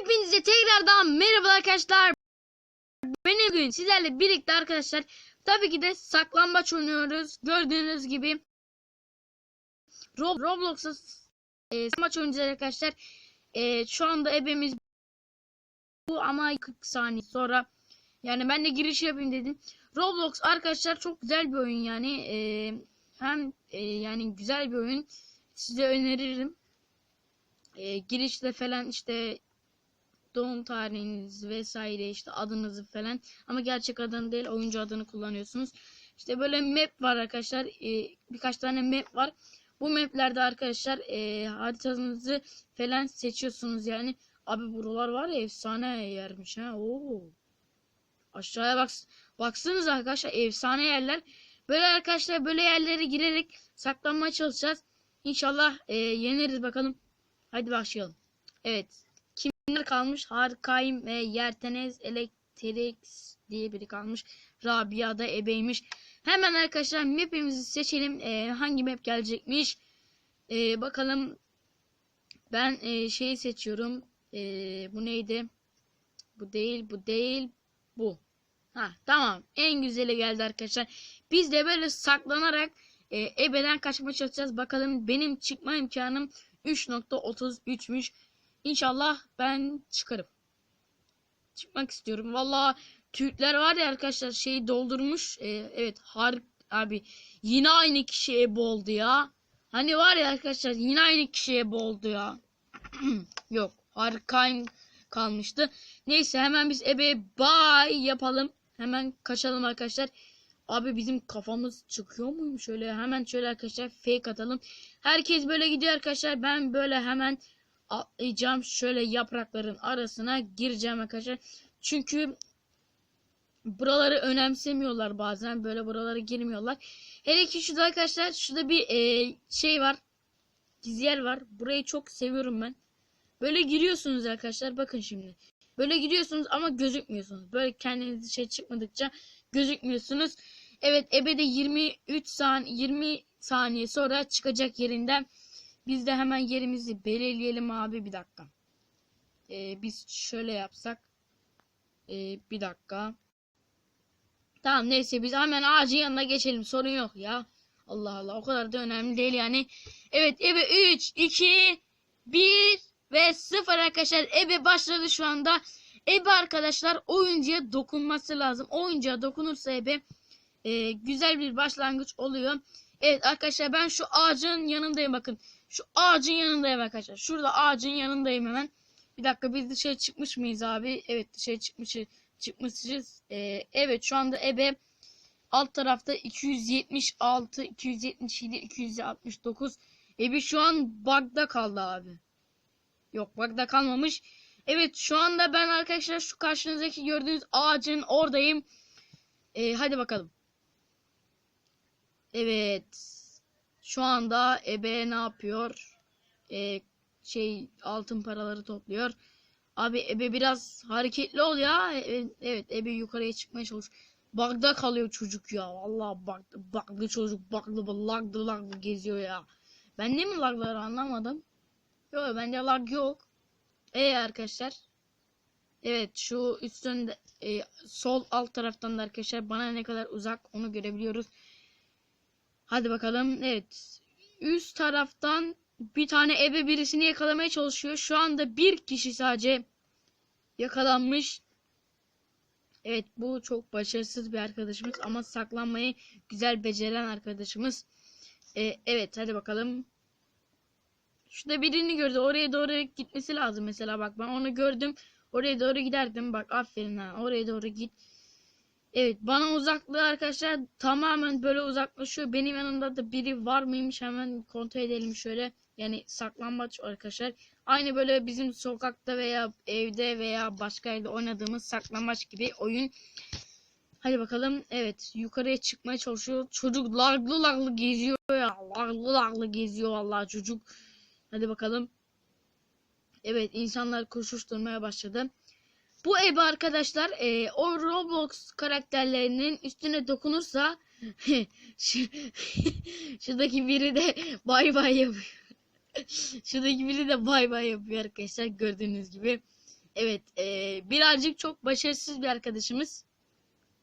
Hepinize tekrardan merhaba arkadaşlar. Ben bugün sizlerle birlikte arkadaşlar tabii ki de saklambaç oynuyoruz. Gördüğünüz gibi Rob Roblox'a e, saklambaç oynayacağız arkadaşlar. E, şu anda ebemiz bu ama 40 saniye sonra yani ben de giriş yapayım dedim. Roblox arkadaşlar çok güzel bir oyun yani. E, hem e, yani güzel bir oyun. Size öneririm. E, girişte falan işte doğum tarihiniz vesaire işte adınızı falan ama gerçek adını değil oyuncu adını kullanıyorsunuz. İşte böyle map var arkadaşlar. E, birkaç tane map var. Bu maplerde arkadaşlar e, haritanızı falan seçiyorsunuz yani. Abi buralar var ya efsane yermiş ha. Oo. Aşağıya bak baksanız arkadaşlar efsane yerler. Böyle arkadaşlar böyle yerlere girerek saklanmaya çalışacağız. İnşallah e, yeneriz bakalım. Hadi başlayalım. Evet. Kimler kalmış? Harkayım ve Yertenez Elektrik diye biri kalmış. Rabia da ebeymiş. Hemen arkadaşlar map'imizi seçelim. E, hangi map gelecekmiş? E, bakalım. Ben e, şeyi seçiyorum. E, bu neydi? Bu değil, bu değil, bu. Ha tamam. En güzeli geldi arkadaşlar. Biz de böyle saklanarak e, ebeden kaçmaya çalışacağız. Bakalım benim çıkma imkanım 3.33'müş. İnşallah ben çıkarım. Çıkmak istiyorum. Valla Türkler var ya arkadaşlar şeyi doldurmuş. E, evet har abi yine aynı kişi ebe ya. Hani var ya arkadaşlar yine aynı kişi ebe ya. Yok harikayım kalmıştı. Neyse hemen biz ebe bye yapalım. Hemen kaçalım arkadaşlar. Abi bizim kafamız çıkıyor muyum? Şöyle hemen şöyle arkadaşlar fake atalım. Herkes böyle gidiyor arkadaşlar. Ben böyle hemen atlayacağım. Şöyle yaprakların arasına gireceğim arkadaşlar. Çünkü buraları önemsemiyorlar bazen. Böyle buralara girmiyorlar. Hele ki şurada arkadaşlar şurada bir e, şey var. Gizli yer var. Burayı çok seviyorum ben. Böyle giriyorsunuz arkadaşlar. Bakın şimdi. Böyle gidiyorsunuz ama gözükmüyorsunuz. Böyle kendiniz şey çıkmadıkça gözükmüyorsunuz. Evet ebede 23 saniye 20 saniye sonra çıkacak yerinden. Biz de hemen yerimizi belirleyelim abi bir dakika. Ee, biz şöyle yapsak. Ee, bir dakika. Tamam neyse biz hemen ağacın yanına geçelim. Sorun yok ya. Allah Allah o kadar da önemli değil yani. Evet ebe 3, 2, 1 ve 0 arkadaşlar. Ebe başladı şu anda. Ebe arkadaşlar oyuncuya dokunması lazım. Oyuncuya dokunursa ebe e, güzel bir başlangıç oluyor. Evet arkadaşlar ben şu ağacın yanındayım bakın. Şu ağacın yanındayım arkadaşlar. Şurada ağacın yanındayım hemen. Bir dakika biz dışarı çıkmış mıyız abi? Evet dışarı çıkmışız. Çıkmışız. Ee, evet şu anda ebe alt tarafta 276, 277, 269. Ebe şu an bug'da kaldı abi. Yok bug'da kalmamış. Evet şu anda ben arkadaşlar şu karşınızdaki gördüğünüz ağacın oradayım. Ee, hadi bakalım. Evet. Şu anda ebe ne yapıyor? Ee, şey altın paraları topluyor. Abi ebe biraz hareketli ol ya. E, evet ebe yukarıya çıkmaya çalışıyor. Bagda kalıyor çocuk ya. Vallahi bagda, baglı çocuk baglı laglı laglı geziyor ya. Ben de mi lagları anlamadım? Yok bende lag yok. E arkadaşlar. Evet şu üstünde e, sol alt taraftan da arkadaşlar bana ne kadar uzak onu görebiliyoruz. Hadi bakalım. Evet. Üst taraftan bir tane ebe birisini yakalamaya çalışıyor. Şu anda bir kişi sadece yakalanmış. Evet bu çok başarısız bir arkadaşımız ama saklanmayı güzel beceren arkadaşımız. Ee, evet hadi bakalım. Şurada birini gördü. Oraya doğru gitmesi lazım mesela bak ben onu gördüm. Oraya doğru giderdim. Bak aferin ha. Oraya doğru git. Evet bana uzaklığı arkadaşlar tamamen böyle uzaklaşıyor. Benim yanımda da biri var mıymış hemen kontrol edelim şöyle. Yani saklambaç arkadaşlar. Aynı böyle bizim sokakta veya evde veya başka yerde oynadığımız saklambaç gibi oyun. Hadi bakalım. Evet yukarıya çıkmaya çalışıyor. Çocuk laglı laglı geziyor ya. Laglı laglı geziyor vallahi çocuk. Hadi bakalım. Evet insanlar koşuşturmaya başladı. Bu ebe arkadaşlar e, o Roblox karakterlerinin üstüne dokunursa şuradaki biri de bay bay yapıyor. şuradaki biri de bay bay yapıyor arkadaşlar gördüğünüz gibi. Evet, e, birazcık çok başarısız bir arkadaşımız.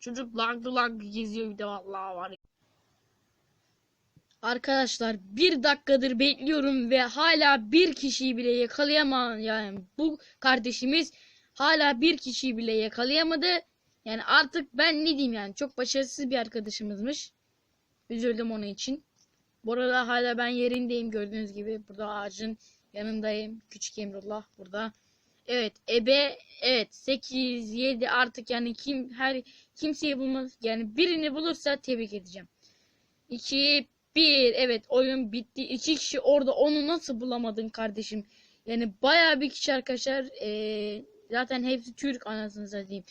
Çocuk laglı laglı geziyor bir de vallahi var. Arkadaşlar bir dakikadır bekliyorum ve hala bir kişiyi bile yakalayamam. Yani bu kardeşimiz hala bir kişiyi bile yakalayamadı. Yani artık ben ne diyeyim yani çok başarısız bir arkadaşımızmış. Üzüldüm onun için. Bu arada hala ben yerindeyim gördüğünüz gibi. Burada ağacın yanındayım. Küçük Emrullah burada. Evet ebe evet 8 7 artık yani kim her kimseyi bulmaz yani birini bulursa tebrik edeceğim. 2 1 evet oyun bitti. 2 kişi orada onu nasıl bulamadın kardeşim? Yani bayağı bir kişi arkadaşlar eee, zaten hepsi Türk anasını satayım.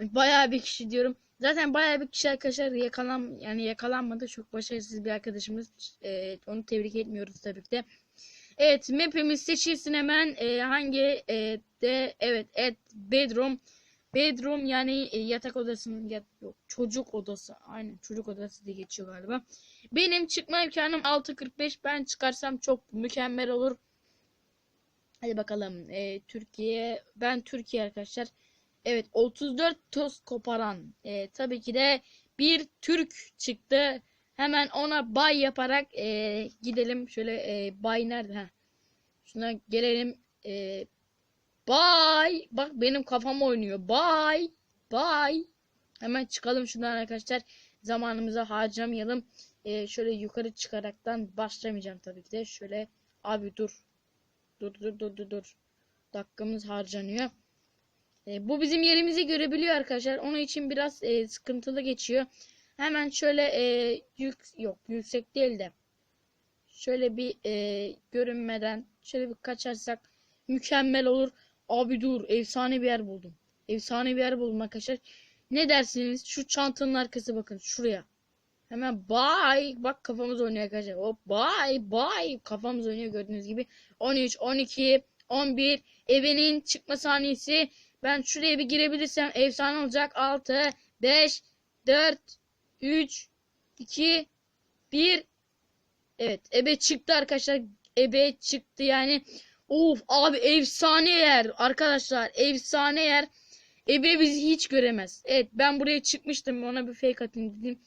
Bayağı bir kişi diyorum. Zaten bayağı bir kişi arkadaşlar yakalan yani yakalanmadı. Çok başarısız bir arkadaşımız. Eee, onu tebrik etmiyoruz tabii ki de. Evet map'imiz seçilsin hemen. Ee, hangi e, de evet et bedroom bedroom yani e, yatak odasının yat, yok çocuk odası aynen çocuk odası diye geçiyor galiba. Benim çıkma imkanım 6.45 ben çıkarsam çok mükemmel olur. Hadi bakalım Ee, Türkiye ben Türkiye arkadaşlar. Evet 34 toz koparan Ee, tabii ki de bir Türk çıktı. Hemen ona bay yaparak e, gidelim. Şöyle e, bay nerede? Heh. Şuna gelelim. E, bay. Bak benim kafam oynuyor. Bay. Bay. Hemen çıkalım şundan arkadaşlar. Zamanımızı harcamayalım. E, şöyle yukarı çıkaraktan başlamayacağım tabii ki de. Şöyle abi dur. Dur dur dur dur dur. Dakikamız harcanıyor. E, bu bizim yerimizi görebiliyor arkadaşlar. Onun için biraz e, sıkıntılı geçiyor. Hemen şöyle e, yük yok yüksek değil de şöyle bir e, görünmeden şöyle bir kaçarsak mükemmel olur. Abi dur efsane bir yer buldum. Efsane bir yer buldum arkadaşlar. Ne dersiniz? Şu çantanın arkası bakın şuraya. Hemen bay bak kafamız oynuyor arkadaşlar. Hop bay bay kafamız oynuyor gördüğünüz gibi. 13 12 11 evenin çıkma saniyesi. Ben şuraya bir girebilirsem efsane olacak. 6 5 4 3 2 1 Evet ebe çıktı arkadaşlar. Ebe çıktı yani. Of abi efsane yer arkadaşlar. Efsane yer. Ebe bizi hiç göremez. Evet ben buraya çıkmıştım. Ona bir fake atayım dedim.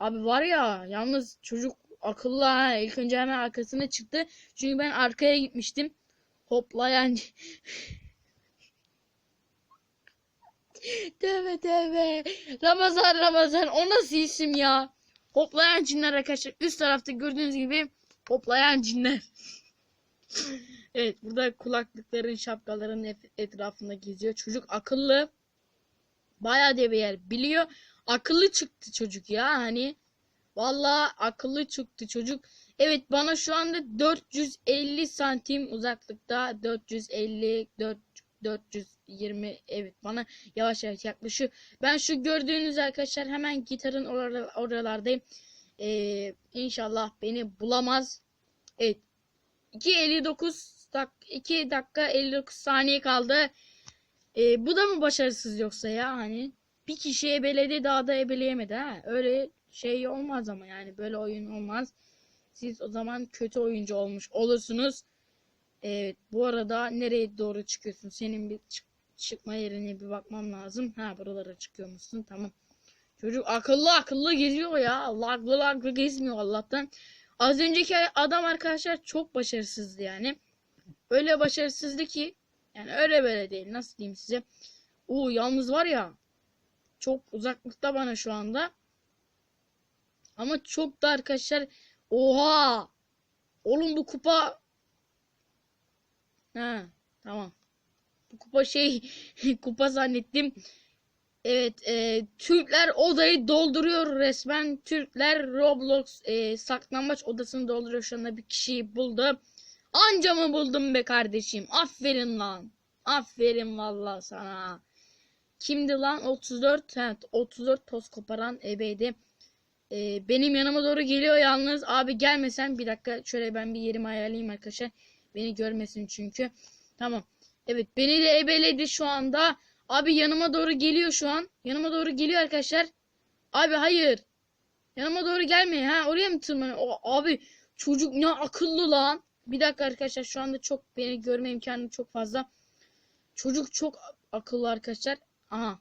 Abi var ya yalnız çocuk akıllı ha. İlk önce hemen arkasına çıktı. Çünkü ben arkaya gitmiştim. Hoplayan Tövbe tövbe. Ramazan Ramazan o nasıl isim ya? Hoplayan cinler arkadaşlar. Üst tarafta gördüğünüz gibi hoplayan cinler. evet burada kulaklıkların şapkaların etrafında geziyor. Çocuk akıllı. Bayağı da bir yer biliyor. Akıllı çıktı çocuk ya hani. Vallahi akıllı çıktı çocuk. Evet bana şu anda 450 santim uzaklıkta 450 4 420 evet bana yavaş yavaş yaklaşıyor. Ben şu gördüğünüz arkadaşlar hemen gitarın oralar, oralardayım. Ee, inşallah beni bulamaz. Evet. 2.59 dak 2 dakika 59 saniye kaldı. Ee, bu da mı başarısız yoksa ya hani bir kişi ebeledi daha da ebeleyemedi ha. Öyle şey olmaz ama yani böyle oyun olmaz. Siz o zaman kötü oyuncu olmuş olursunuz. Evet bu arada nereye doğru çıkıyorsun? Senin bir çık- çıkma yerine bir bakmam lazım. Ha buralara çıkıyormuşsun tamam. Çocuk akıllı akıllı geziyor ya. Laglı laglı gezmiyor Allah'tan. Az önceki adam arkadaşlar çok başarısızdı yani. Öyle başarısızdı ki yani öyle böyle değil. Nasıl diyeyim size? Oo yalnız var ya çok uzaklıkta bana şu anda. Ama çok da arkadaşlar oha oğlum bu kupa Ha, tamam. Bu kupa şey kupa zannettim. Evet, e, Türkler odayı dolduruyor resmen. Türkler Roblox e, saklambaç odasını dolduruyor. Şu anda bir kişiyi buldu. Anca mı buldum be kardeşim? Aferin lan. Aferin vallahi sana. Kimdi lan? 34. Evet, 34 toz koparan ebeydi. E, benim yanıma doğru geliyor yalnız. Abi gelmesen bir dakika şöyle ben bir yerimi ayarlayayım arkadaşlar. Beni görmesin çünkü. Tamam. Evet beni de ebeledi şu anda. Abi yanıma doğru geliyor şu an. Yanıma doğru geliyor arkadaşlar. Abi hayır. Yanıma doğru gelmeyin. Ha oraya mı tırmanıyor? Abi çocuk ne akıllı lan. Bir dakika arkadaşlar şu anda çok beni görme imkanı çok fazla. Çocuk çok akıllı arkadaşlar. Aha.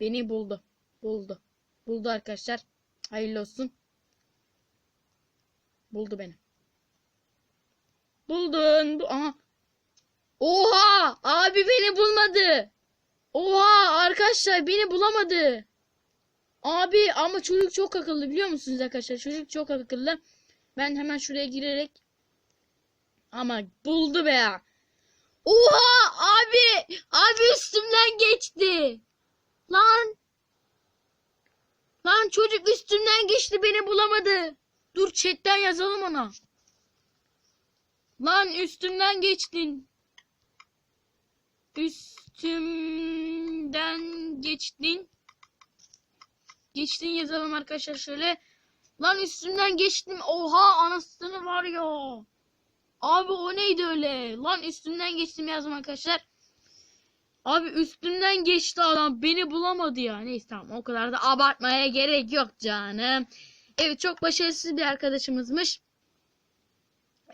Beni buldu. Buldu. Buldu arkadaşlar. Hayırlı olsun. Buldu beni. Buldun. Bu aha. Oha! Abi beni bulmadı. Oha! Arkadaşlar beni bulamadı. Abi ama çocuk çok akıllı biliyor musunuz arkadaşlar? Çocuk çok akıllı. Ben hemen şuraya girerek ama buldu be ya. Oha! Abi! Abi üstümden geçti. Lan! Lan çocuk üstümden geçti beni bulamadı. Dur chatten yazalım ona. Lan üstümden geçtin. Üstümden geçtin. Geçtin yazalım arkadaşlar şöyle. Lan üstümden geçtim. Oha anasını var ya. Abi o neydi öyle? Lan üstümden geçtim yazdım arkadaşlar. Abi üstümden geçti adam. Beni bulamadı ya. Neyse tamam o kadar da abartmaya gerek yok canım. Evet çok başarısız bir arkadaşımızmış.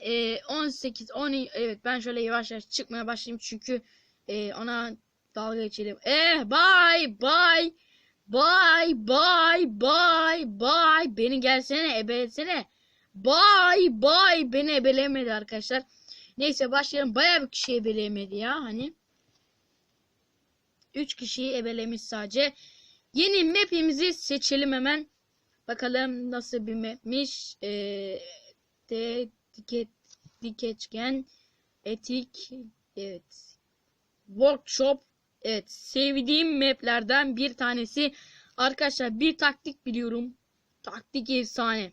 Ee, 18 10 evet ben şöyle yavaş yavaş çıkmaya başlayayım çünkü e, ona dalga geçelim. Eh bye bye. Bye bye bye bye. Beni gelsene ebelesene. Bye bye. Beni ebelemedi arkadaşlar. Neyse başlayalım. Bayağı bir kişi ebeleyemedi ya hani. 3 kişiyi ebelemiş sadece. Yeni map'imizi seçelim hemen. Bakalım nasıl bir map'miş. Ee, diket dikeçgen etik evet workshop evet sevdiğim map'lerden bir tanesi arkadaşlar bir taktik biliyorum taktik efsane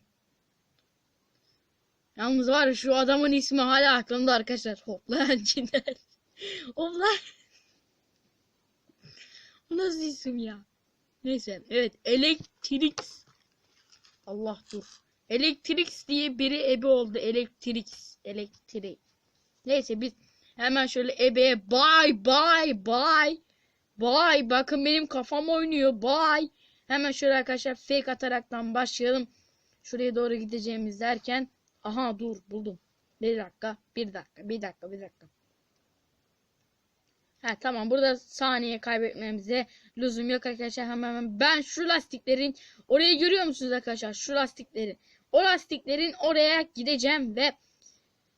yalnız var şu adamın ismi hala aklımda arkadaşlar hoplayan cinler Hopla o nasıl isim ya neyse evet Electrix Allah dur Electrix diye biri ebe oldu. Electrix. Elektrik. Neyse biz hemen şöyle ebeye bye bye bye. Bye. Bakın benim kafam oynuyor. Bye. Hemen şöyle arkadaşlar fake ataraktan başlayalım. Şuraya doğru gideceğimiz derken. Aha dur buldum. Bir dakika. Bir dakika. Bir dakika. Bir dakika. Ha tamam burada saniye kaybetmemize lüzum yok arkadaşlar hemen hemen ben şu lastiklerin orayı görüyor musunuz arkadaşlar şu lastikleri o lastiklerin oraya gideceğim ve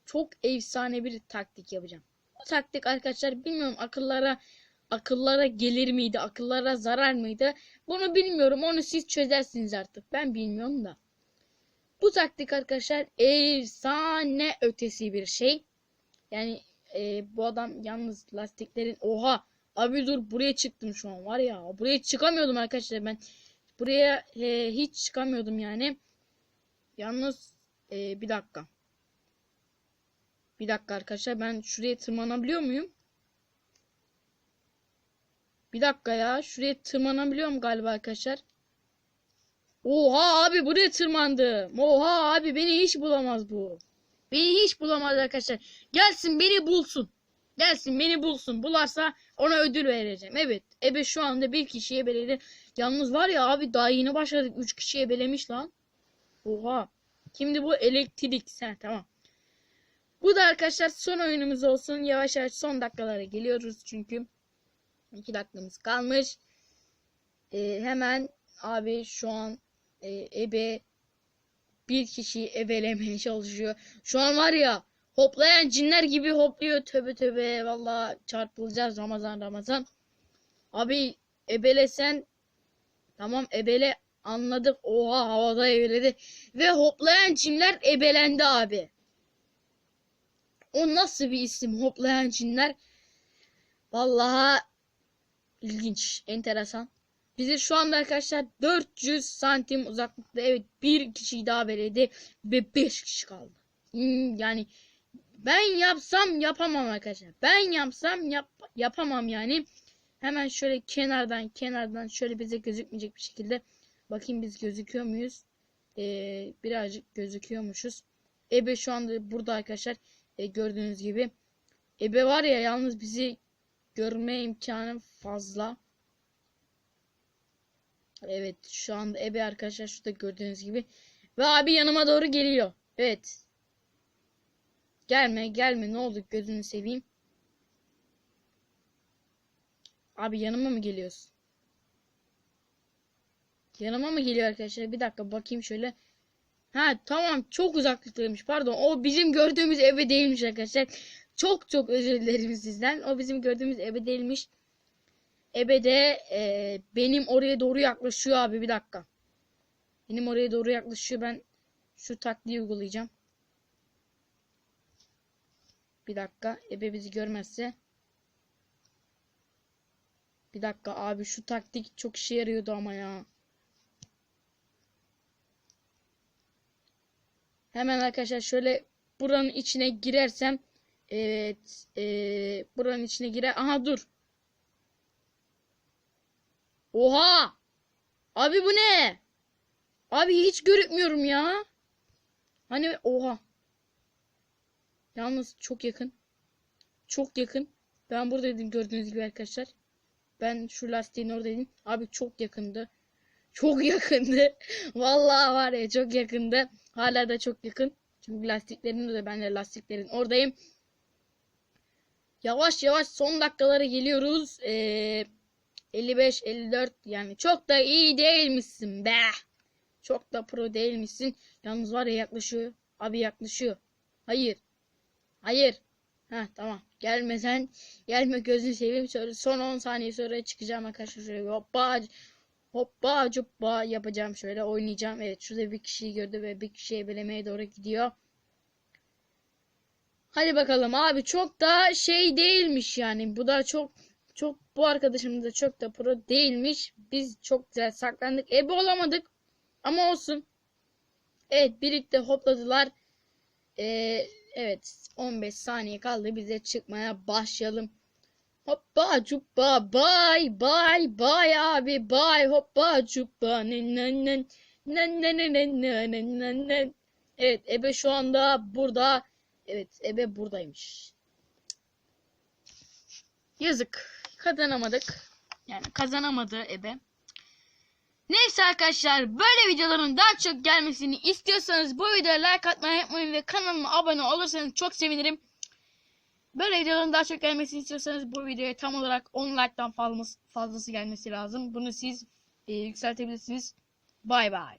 çok efsane bir taktik yapacağım. Bu taktik arkadaşlar bilmiyorum akıllara akıllara gelir miydi akıllara zarar mıydı bunu bilmiyorum onu siz çözersiniz artık ben bilmiyorum da. Bu taktik arkadaşlar efsane ötesi bir şey. Yani e, bu adam yalnız lastiklerin oha! Abi dur buraya çıktım şu an var ya buraya çıkamıyordum arkadaşlar ben. Buraya e, hiç çıkamıyordum yani. Yalnız e, bir dakika. Bir dakika arkadaşlar ben şuraya tırmanabiliyor muyum? Bir dakika ya şuraya tırmanabiliyorum galiba arkadaşlar oha abi buraya tırmandım oha abi beni hiç bulamaz bu Beni hiç bulamaz arkadaşlar. Gelsin beni bulsun. Gelsin beni bulsun. Bularsa ona ödül vereceğim. Evet. Ebe şu anda bir kişiye beledi. Yalnız var ya abi daha yeni başladık. Üç kişiye belemiş lan. Oha. Kimdi bu? Elektrik. Sen tamam. Bu da arkadaşlar son oyunumuz olsun. Yavaş yavaş son dakikalara geliyoruz çünkü. iki dakikamız kalmış. Ee, hemen abi şu an e, ebe bir kişiyi ebelemeye çalışıyor. Şu an var ya hoplayan cinler gibi hopluyor. Töbe töbe valla çarpılacağız Ramazan Ramazan. Abi ebelesen tamam ebele anladık. Oha havada ebeledi. Ve hoplayan cinler ebelendi abi. O nasıl bir isim hoplayan cinler? Vallahi ilginç, enteresan. Bizi şu anda arkadaşlar 400 santim uzaklıkta evet bir kişi daha beledi ve 5 kişi kaldı. Hmm, yani ben yapsam yapamam arkadaşlar. Ben yapsam yap yapamam yani. Hemen şöyle kenardan kenardan şöyle bize gözükmeyecek bir şekilde bakayım biz gözüküyor muyuz? Ee, birazcık gözüküyormuşuz. Ebe şu anda burada arkadaşlar. Ee, gördüğünüz gibi. Ebe var ya yalnız bizi görme imkanı fazla. Evet şu anda ebe arkadaşlar şurada gördüğünüz gibi. Ve abi yanıma doğru geliyor. Evet. Gelme gelme ne oldu gözünü seveyim. Abi yanıma mı geliyorsun? Yanıma mı geliyor arkadaşlar? Bir dakika bakayım şöyle. Ha tamam çok uzaklıktaymış. Pardon. O bizim gördüğümüz eve değilmiş arkadaşlar. Çok çok özür dilerim sizden. O bizim gördüğümüz eve değilmiş. Ebe de e, benim oraya doğru yaklaşıyor abi bir dakika. Benim oraya doğru yaklaşıyor. Ben şu taktiği uygulayacağım. Bir dakika. Ebe bizi görmezse. Bir dakika abi şu taktik çok işe yarıyordu ama ya. Hemen arkadaşlar şöyle buranın içine girersem evet ee, buranın içine girer. Aha dur. Oha! Abi bu ne? Abi hiç görükmüyorum ya. Hani oha. Yalnız çok yakın. Çok yakın. Ben buradaydım gördüğünüz gibi arkadaşlar. Ben şu lastiğin oradaydım. Abi çok yakındı. Çok yakındı. Vallahi var ya çok yakındı. Hala da çok yakın. Çünkü lastiklerin de ben de lastiklerin oradayım. Yavaş yavaş son dakikalara geliyoruz. Ee, 55 54 yani çok da iyi değilmişsin be. Çok da pro değilmişsin. Yalnız var ya yaklaşıyor. Abi yaklaşıyor. Hayır. Hayır. Ha tamam. Gelme sen. Gelme gözünü seveyim. Sonra son 10 saniye sonra çıkacağım arkadaşlar. Şöyle hoppa hoppa cuppa yapacağım. Şöyle oynayacağım. Evet şurada bir kişiyi gördü ve bir kişiyi belemeye doğru gidiyor. Hadi bakalım abi çok da şey değilmiş yani. Bu da çok çok bu arkadaşımız da çok da pro değilmiş. Biz çok güzel saklandık. Ebe olamadık. Ama olsun. Evet birlikte hopladılar. Ee, evet 15 saniye kaldı. Bize çıkmaya başlayalım. Hoppa cuppa bay bay bay abi bay hoppa cuppa nen nen nen nen nen nen nen nen nen. Evet Ebe şu anda burada. Evet Ebe buradaymış. Yazık. Kazanamadık. Yani kazanamadı Ebe. Neyse arkadaşlar böyle videoların daha çok gelmesini istiyorsanız bu videoya like atmayı unutmayın ve kanalıma abone olursanız çok sevinirim. Böyle videoların daha çok gelmesini istiyorsanız bu videoya tam olarak 10 like'dan fazlası, gelmesi lazım. Bunu siz e, yükseltebilirsiniz. Bay bay.